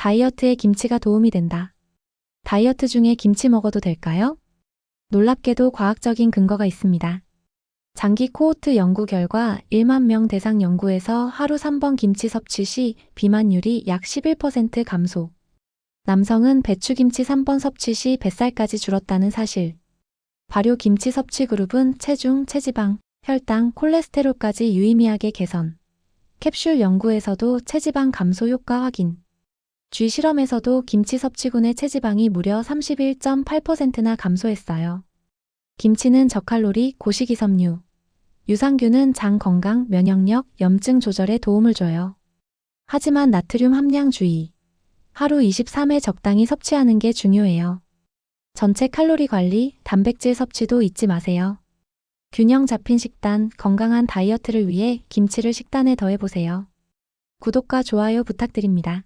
다이어트에 김치가 도움이 된다. 다이어트 중에 김치 먹어도 될까요? 놀랍게도 과학적인 근거가 있습니다. 장기 코호트 연구 결과 1만 명 대상 연구에서 하루 3번 김치 섭취 시 비만율이 약 11% 감소. 남성은 배추김치 3번 섭취 시 뱃살까지 줄었다는 사실. 발효 김치 섭취 그룹은 체중, 체지방, 혈당, 콜레스테롤까지 유의미하게 개선. 캡슐 연구에서도 체지방 감소 효과 확인. 쥐 실험에서도 김치 섭취군의 체지방이 무려 31.8%나 감소했어요. 김치는 저칼로리, 고식이섬유. 유산균은 장 건강, 면역력, 염증 조절에 도움을 줘요. 하지만 나트륨 함량 주의. 하루 23회 적당히 섭취하는 게 중요해요. 전체 칼로리 관리, 단백질 섭취도 잊지 마세요. 균형 잡힌 식단, 건강한 다이어트를 위해 김치를 식단에 더해보세요. 구독과 좋아요 부탁드립니다.